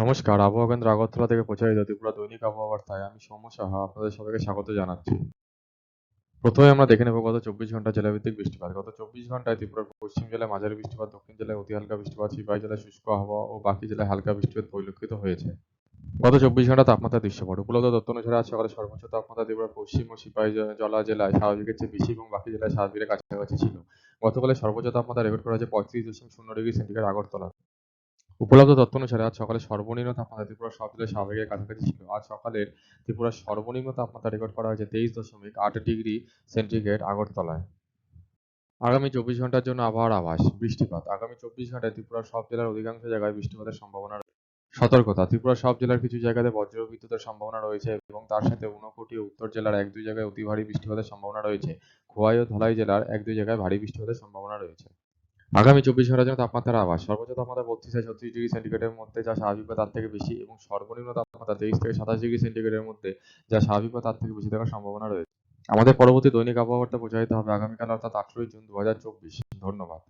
নমস্কার, আবহাওয়া কেন্দ্র আগরতলা থেকে প্রচারিত ত্রিপুরা দৈনিক আবহাওয়া বার্তায় আমি সৌম্য সাহা আপনাদের সবাইকে স্বাগত জানাচ্ছি। প্রথমে আমরা দেখে নেব গত চব্বিশ ঘণ্টা জেলাভিত্তিক বৃষ্টিপাত। গত চব্বিশ ঘন্টায় ত্রিপুরার পশ্চিম জেলায় মাঝারি বৃষ্টিপাত, দক্ষিণ জেলায় অতি হালকা বৃষ্টিপাত, সিপাহী জেলায় শুষ্ক আবহাওয়া ও বাকি জেলায় হালকা বৃষ্টিপাত পরিলক্ষিত হয়েছে। গত চব্বিশ ঘণ্টা তাপমাত্রা দৃশ্যপট। উপলব্ধ তথ্য অনুসারে আজ সকালে সর্বোচ্চ তাপমাত্রা ত্রিপুরার পশ্চিম ও সিপাহী জলা জেলায় স্বাভাবিকের চেয়ে বেশি এবং বাকি জেলায় স্বাভাবিকের কাছাকাছি ছিল। গতকালের সর্বোচ্চ তাপমাত্রা রেকর্ড করা হয়েছে পঁয়ত্রিশ দশমিক শূন্য ডিগ্রি সেন্টিগ্রেড আগরতলা উপলব্ধ তথ্য অনুসারে আজ সকালে সর্বনিম্ন তাপমাত্রা ত্রিপুরার সব জেলায় স্বাভাবিকের কাছাকাছি ছিল। আজ সকালের ত্রিপুরার সর্বনিম্ন তাপমাত্রা রেকর্ড করা হয়েছে তেইশ দশমিক আট ডিগ্রি সেন্টিগ্রেড আগরতলায়। আগামী চব্বিশ ঘণ্টার জন্য আবহাওয়ার আভাস, বৃষ্টিপাত। আগামী চব্বিশ ঘন্টায় ত্রিপুরার সব জেলার অধিকাংশ জায়গায় বৃষ্টিপাতের সম্ভাবনা সতর্কতা, ত্রিপুরা সব জেলার কিছু জায়গাতে বজ্র বিদ্যুতের সম্ভাবনা রয়েছে এবং তার সাথে ঊনকোটি উত্তর জেলার এক দুই জায়গায় অতি ভারী বৃষ্টিপাতের সম্ভাবনা রয়েছে। খোয়াই ও ধলাই জেলার এক দুই জায়গায় ভারী বৃষ্টিপাতের সম্ভাবনা রয়েছে। আগামী চব্বিশ ঘণ্টার জন্য তাপমাত্রার আবার সর্বোচ্চ তাপমাত্রা বত্রিশ থেকে ছত্রিশ ডিগ্রি সেন্টিগ্রেডের মধ্যে, যা স্বাভাবিক বা তার থেকে বেশি এবং সর্বনিম্ন তাপমাত্রা তেইশ থেকে সাতাশ ডিগ্রি সেন্টিগ্রেডের মধ্যে, যা স্বাভাবিক বা তার থেকে বেশি থাকার সম্ভাবনা রয়েছে। আমাদের পরবর্তী দৈনিক আবহাওয়া বার্তা প্রচারিত হবে আগামীকাল, অর্থাৎ আঠারোই জুন দু হাজার চব্বিশ। ধন্যবাদ।